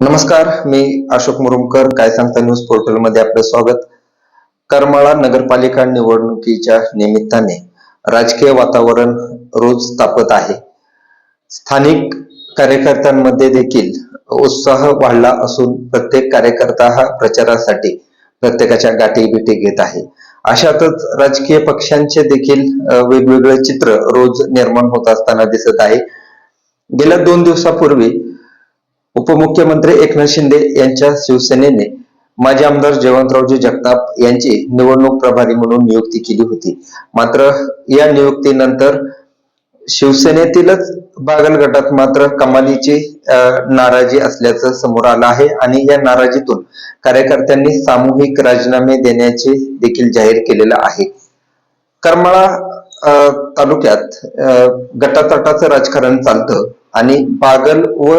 नमस्कार मी अशोक मुरुमकर काय सांगता न्यूज पोर्टलमध्ये आपलं स्वागत. करमाळा नगरपालिका निवडणुकीच्या निमित्ताने राजकीय वातावरण रोज तापत आहे. स्थानिक कार्यकर्त्यांमध्ये देखील उत्साह वाढला असून प्रत्येक कार्यकर्ता हा प्रचारासाठी प्रत्येकाच्या गाठी भेटी घेत आहे. अशातच राजकीय पक्षांचे देखील वेगवेगळे चित्र रोज निर्माण होत असताना दिसत आहे. गेल्या दोन दिवसापूर्वी उपमुख्यमंत्री एकनाथ शिंदे यांच्या शिवसेनेने माजी आमदार जयवंतरावजी जगताप यांची निवडणूक प्रभारी म्हणून नियुक्ती केली होती. मात्र या नियुक्तीनंतर शिवसेनेतीलच बागल गटात मात्र कमालीची नाराजी असल्याचं समोर आलं आहे आणि या नाराजीतून कार्यकर्त्यांनी सामूहिक राजीनामे देण्याचे देखील जाहीर केलेलं आहे. करमाळा तालुक्यात गटातटाचं राजकारण चालतं आणि बागल व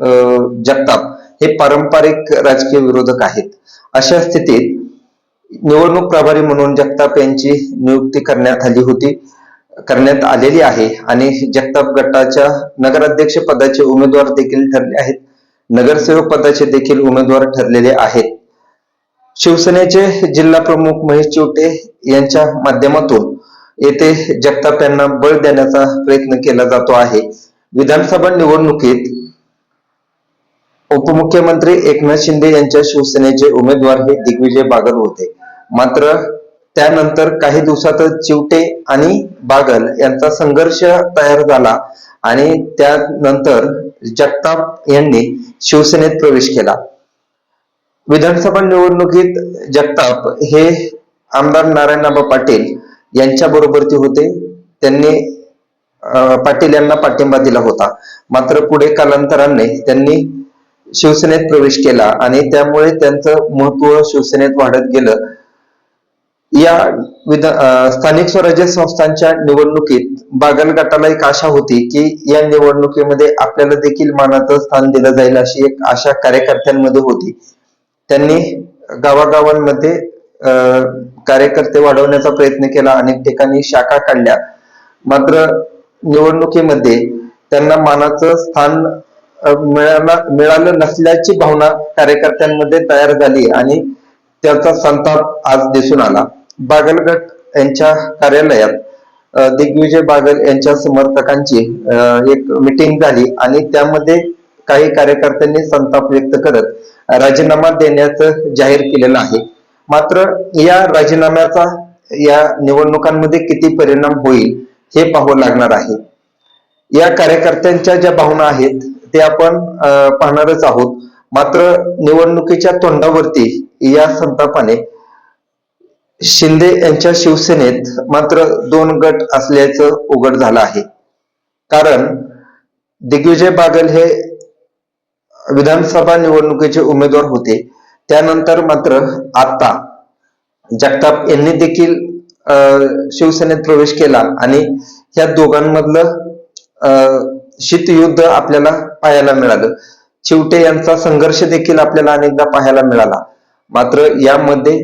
जगताप हे पारंपरिक राजकीय विरोधक आहेत. अशा स्थितीत निवडणूक प्रभारी म्हणून जगताप यांची नियुक्ती करण्यात आली होती करण्यात आलेली आहे आणि जगताप गटाच्या नगराध्यक्ष पदाचे उमेदवार देखील ठरले आहेत. नगरसेवक पदाचे देखील उमेदवार ठरलेले आहेत. शिवसेनेचे जिल्हा प्रमुख महेश चिवटे यांच्या माध्यमातून येथे जगताप यांना बळ देण्याचा प्रयत्न केला जातो आहे. विधानसभा निवडणुकीत उपमुख्यमंत्री एकनाथ शिंदे यांच्या शिवसेनेचे उमेदवार हे दिग्विजय बागल होते. मात्र त्यानंतर काही दिवसातच चिवटे आणि बागल यांचा संघर्ष तयार झाला आणि त्यानंतर जगताप यांनी शिवसेनेत प्रवेश केला. विधानसभा निवडणुकीत जगताप हे आमदार नारायणबाबा पाटील यांच्या बरोबरती होते. त्यांनी पाटील यांना पाठिंबा दिला होता. मात्र पुढे कालांतराने त्यांनी शिवसेनेत प्रवेश केला आणि त्यामुळे त्यांचं महत्त्व शिवसेनेत वाढत गेलं. या विधान स्थानिक स्वराज्य संस्थांच्या निवडणुकीत बागल गटाला एक आशा होती की या निवडणुकीमध्ये आपल्याला देखील मानाचं स्थान दिलं जाईल अशी एक आशा कार्यकर्त्यांमध्ये होती. त्यांनी गावागावांमध्ये अं, कार्यकर्ते वाढवण्याचा प्रयत्न केला अनेक ठिकाणी शाखा काढल्या. मात्र निवडणुकीमध्ये त्यांना मानाचं स्थान मिळालं नसल्याची भावना कार्यकर्त्यांमध्ये तयार झाली आणि त्याचा संताप आज दिसून आला. बागलगट यांच्या कार्यालयात दिग्विजय बागल यांच्या समर्थकांची एक मिटिंग झाली आणि त्यामध्ये काही कार्यकर्त्यांनी संताप व्यक्त करत राजीनामा देण्याचं जाहीर केलेलं आहे. मात्र या राजीनाम्याचा या निवडणुकांमध्ये किती परिणाम होईल हे पाहावं लागणार आहे. या कार्यकर्त्यांच्या ज्या भावना आहेत ते आपण अं, पाहणारच आहोत. मात्र निवडणुकीच्या तोंडावरती या संतापाने शिंदे यांच्या शिवसेनेत मात्र दोन गट असल्याचं उघड झालं आहे. कारण दिग्विजय बागल हे विधानसभा निवडणुकीचे उमेदवार होते. त्यानंतर मात्र आता जगताप यांनी देखील अं, शिवसेनेत प्रवेश केला आणि या दोघांमधलं अं, शीतयुद्ध आपल्याला पाहायला मिळालं. चिवटे यांचा संघर्ष देखील आपल्याला अनेकदा पाहायला मिळाला. मात्र यामध्ये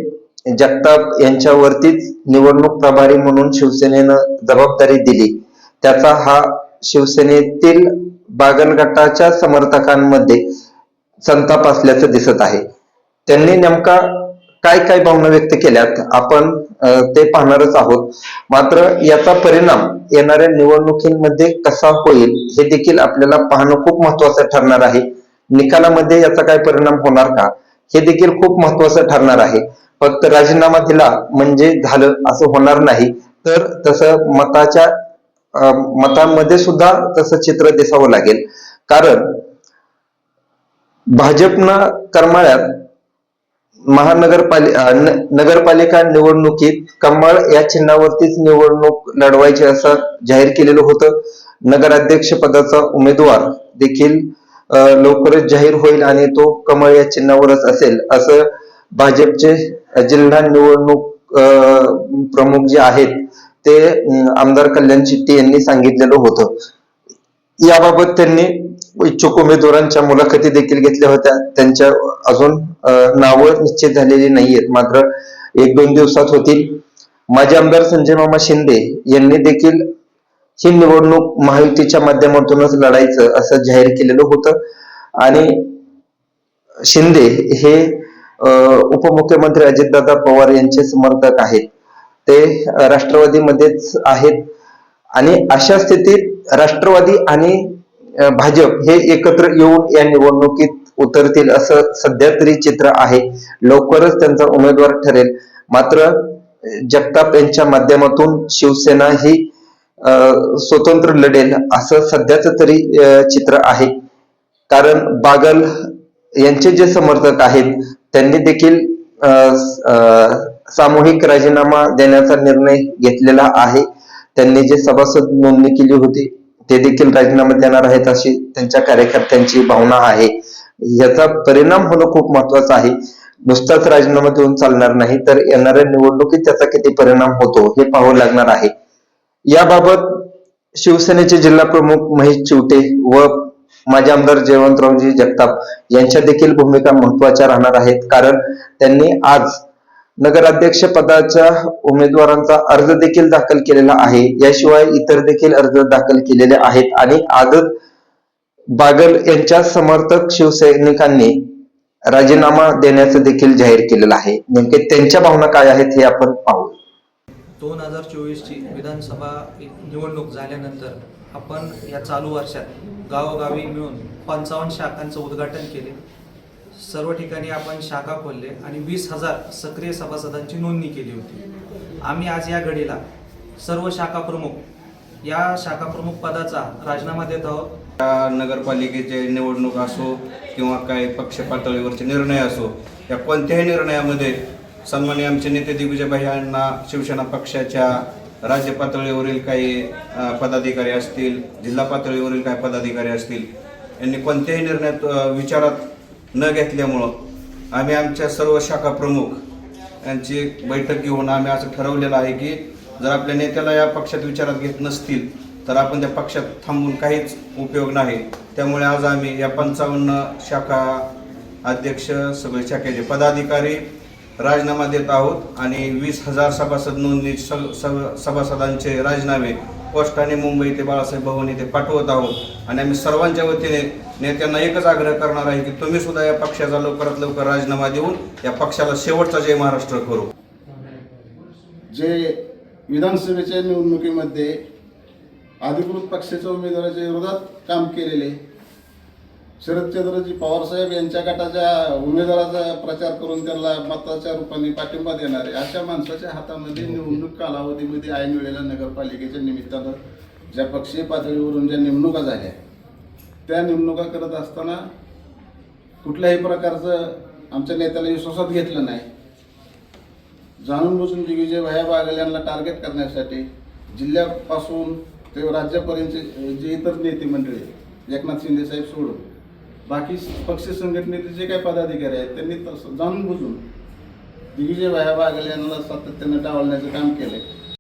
जगताप यांच्यावरतीच निवडणूक प्रभारी म्हणून शिवसेनेनं जबाबदारी दिली. त्याचा हा शिवसेनेतील बागन गटाच्या समर्थकांमध्ये संताप असल्याचं दिसत आहे. त्यांनी नेमका काय काय भावना व्यक्त केल्यात? आपण ते पाहणारच आहोत. मात्र याचा परिणाम येणाऱ्या निवडणुकीमध्ये कसा होईल हे देखील आपल्याला पाहणं खूप महत्वाचं ठरणार आहे. निकालामध्ये याचा काय परिणाम होणार का हे देखील खूप महत्वाचं ठरणार आहे. फक्त राजीनामा दिला म्हणजे झालं असं होणार नाही. तर तसं मताच्या मतामध्ये सुद्धा तसं चित्र दिसावं लागेल. कारण भाजपनं करमाळ्यात महानगरपालिका नगरपालिका निवडणुकीत कमळ या चिन्हावरतीच निवडणूक लढवायची असं जाहीर केलेलं होतं. नगराध्यक्ष पदाचा उमेदवार देखील लवकरच जाहीर होईल आणि तो कमळ या चिन्हावरच असेल असं भाजपचे जिल्हा निवडणूक अं, प्रमुख जे आहेत ते आमदार कल्याण चिट्टी यांनी सांगितलेलं होतं. याबाबत त्यांनी इच्छुक उमेदवारांच्या मुलाखती देखील घेतल्या होत्या. त्यांच्या अजून नावं निश्चित झालेली नाहीयेत. मात्र एक दोन दिवसात होतील. माजी आमदार संजय मामा शिंदे यांनी देखील ही निवडणूक महायुतीच्या माध्यमातूनच लढायचं असं जाहीर केलेलं होतं. आणि शिंदे हे उपमुख्यमंत्री अजितदादा पवार यांचे समर्थक आहेत. ते राष्ट्रवादीमध्येच आहेत. आणि अशा स्थितीत राष्ट्रवादी आणि भाजप हे एकत्र येऊन या निवडणुकीत उतरतील असं सध्या तरी चित्र आहे. लवकरच त्यांचा उमेदवार ठरेल. मात्र जगताप यांच्या माध्यमातून शिवसेना ही स्वतंत्र लढेल असं सध्याच तरी चित्र आहे. कारण बागल यांचे जे समर्थक आहेत त्यांनी देखील सामूहिक राजीनामा देण्याचा निर्णय घेतलेला आहे. त्यांनी जे सभासद नोंदणी केली होती ते देखील राजीनामा देणार आहेत अशी त्यांच्या कार्यकर्त्यांची भावना आहे. याचा परिणाम होणं खूप महत्वाचं आहे. नुसताच राजीनामा देऊन चालणार नाही तर येणाऱ्या निवडणुकीत त्याचा किती परिणाम होतो हे पाहावं लागणार आहे. याबाबत शिवसेनेचे जिल्हा प्रमुख महेश चिवटे व माजी आमदार जयवंतरावजी जगताप यांच्या देखील भूमिका महत्त्वाच्या राहणार आहेत. कारण त्यांनी आज नगराध्यक्ष पदाच्या उमेदवारांचा अर्ज देखील दाखल केलेला आहे. याशिवाय इतर देखील अर्ज दाखल केलेले आहेत आणि आदत बागल यांच्या समर्थक शिवसैनिकांनी राजीनामा देण्याचं देखील जाहीर केलेलं आहे. नेमके त्यांच्या भावना काय आहेत हे आपण पाहू. दोन हजार चोवीसची विधानसभा निवडणूक झाल्यानंतर आपण या चालू वर्षात गावोगावी मिळून पंचावन्न शाखांचं उद्घाटन केले. सर्व ठिकाणी आपण शाखा खोलले आणि वीस हजार सक्रिय सभासदांची नोंदणी केली होती. आम्ही आज या घडीला सर्व शाखा प्रमुख या शाखा प्रमुख पदाचा राजीनामा देत आहोत. या नगरपालिकेचे निवडणूक असो किंवा काही पक्ष पातळीवरचे निर्णय असो या कोणत्याही निर्णयामध्ये सन्मान्य आमचे नेते दिग्विजयभाई यांना शिवसेना पक्षाच्या राज्य पातळीवरील काही पदाधिकारी असतील जिल्हा पातळीवरील काही पदाधिकारी असतील यांनी कोणत्याही निर्णयात विचारात न घेतल्यामुळं आम्ही आमच्या सर्व शाखा प्रमुख यांची बैठक घेऊन आम्ही असं ठरवलेलं आहे की जर आपल्या नेत्याला या पक्षात विचारात घेत नसतील तर आपण त्या पक्षात थांबून काहीच उपयोग नाही. त्यामुळे आज आम्ही या पंचावन्न शाखा अध्यक्ष सगळे शाखेचे पदाधिकारी राजीनामा देत आहोत आणि वीस हजार सभासद नोंदणी स- स- सभासदांचे राजीनामे पोस्टाने मुंबई ते बाळासाहेब भवन इथे पाठवत आहोत. आणि आम्ही सर्वांच्या वतीने नेत्यांना एकच आग्रह करणार आहे की तुम्ही सुद्धा या पक्षाचा लवकरात लवकर राजीनामा देऊन या पक्षाला शेवटचा जय महाराष्ट्र करू. जे विधानसभेच्या निवडणुकीमध्ये अधिकृत पक्षाच्या उमेदवाराच्या विरोधात काम केलेले शरदचंद्रजी पवारसाहेब यांच्या गटाच्या उमेदवाराचा प्रचार करून त्यांना मताच्या रूपाने पाठिंबा देणारे अशा माणसाच्या हातामध्ये निवडणूक कालावधीमध्ये ऐन वेळेला नगरपालिकेच्या निमित्तानं. ज्या पक्षीय पातळीवरून ज्या नेमणुका झाल्या त्या नेमणुका करत असताना कुठल्याही प्रकारचं आमच्या नेत्याला विश्वासात घेतलं नाही. जाणून बुजून दिग्विजय भाया बागल यांना टार्गेट करण्यासाठी जिल्ह्यापासून ते राज्यापर्यंतचे जे इतर नेते मंडळी एकनाथ शिंदे साहेब सोडून बाकी पक्ष संघटनेचे जे काही पदाधिकारी आहेत त्यांनी तसं जाणून बुजून दिग्विजय भाया बागल यांना सातत्यानं डावलण्याचं काम आहे